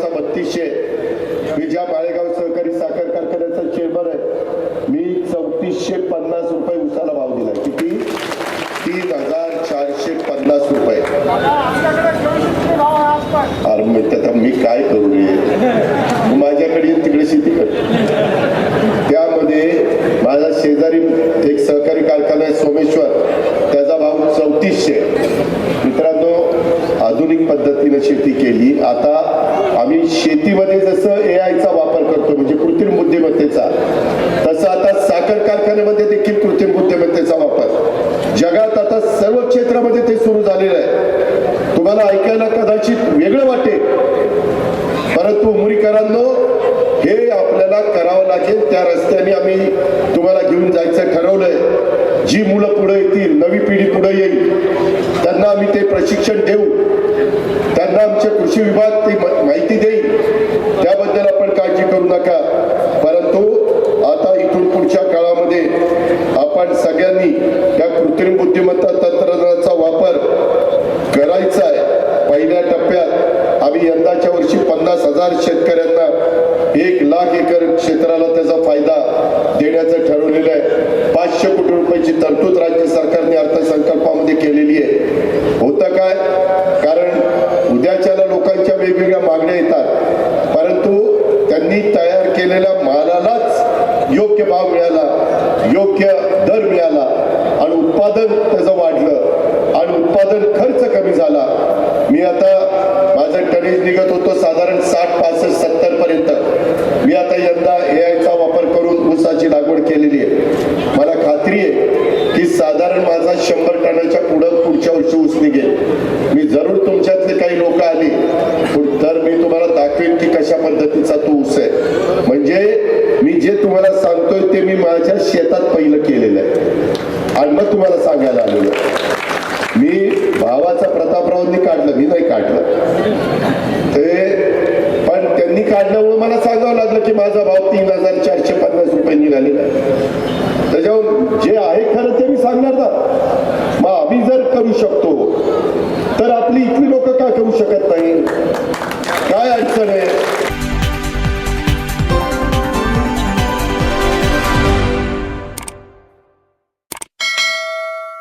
हजाराचा बत्तीसशे मी ज्या बाळेगाव सहकारी साखर कारखान्याचा चेंबर आहे मी चौतीसशे पन्नास रुपये उसाला भाव दिला किती? तीन हजार चारशे पन्नास रुपये. अरे त्याचा मी काय करू नये माझ्याकडे तिकडे शेती कर. त्यामध्ये माझा शेजारी एक सहकारी कारखाना आहे सोमेश्वर. त्याचा भाव चौतीसशे मित्रांनो आधुनिक पद्धतीने शेती केली. आता आम्ही शेतीमध्ये जसं ए आयचा वापर करतो म्हणजे कृत्रिम बुद्धिमत्तेचा तसं आता साखर कारखान्यामध्ये देखील कृत्रिम बुद्धिमत्तेचा वापर. जगात आता सर्व क्षेत्रामध्ये ते सुरू झालेलं आहे. तुम्हाला ऐकायला कदाचित वेगळं वाटेल. परंतु उमरीकरांनो हे आपल्याला करावं लागेल. त्या रस्त्याने आम्ही तुम्हाला घेऊन जायचं ठरवलंय. जी मुलं पुढे येतील नवी पिढी पुढे येईल त्यांना आम्ही ते प्रशिक्षण देऊ. त्यांना आमचे कृषी विभाग ती मा- माहिती देईल त्याबद्दल आपण काळजी करू नका परंतु आता इथून पुढच्या काळामध्ये आपण सगळ्यांनी या कृत्रिम बुद्धिमत्ता तंत्रज्ञानाचा वापर करायचा आहे पहिल्या टप्प्यात आम्ही यंदाच्या वर्षी पन्नास हजार शेतकऱ्यांना एक लाख एकर क्षेत्राला त्याचा फायदा देण्याचं ठरवलेलं आहे. पाचशे कोटी रुपयाची तरतूद राज्य सरकारने अर्थसंकल्पामध्ये केलेली आहे. होतं काय? कारण उद्याच्याला लोकांच्या वेगवेगळ्या मागण्या येतात. परंतु त्यांनी तयार केलेल्या मालालाच योग्य भाव मिळाला योग्य दर मिळाला आणि उत्पादन त्याचं वाढलं आणि उत्पादन खर्च कमी झाला. मी आता माझं टनेज निघत होतो साधारण सात पासष्ट सत्तर पर्यंत. मी आता यंदा ए आयचा वापर करून ऊसाची लागवड केलेली आहे. मला खात्री आहे की साधारण माझा शंभर टनाच्या पुढं पुढच्या वर्षी ऊस निघेल. मी जरूर तुमच्यातले काही लोक आले तर मी तुम्हाला दाखवेन की कशा पद्धतीचा तो ऊस आहे. म्हणजे मी जे तुम्हाला सांगतोय ते मी माझ्या शेतात पहिलं केलं आहे आणि मग तुम्हाला सांगायला आलेलो आहे. मी भावाचा प्रतापरावांनी काढलं मी नाही काढलं ते पण त्यांनी काढल्यामुळे मला सांगावं लागलं की माझा भाव तीन हजार चारशे पन्नास रुपये निघालेला आहे त्याच्यावर जे आहे खरं ते मी सांगणार ना मग आम्ही जर करू शकतो तर आपली इथली लोक का करू शकत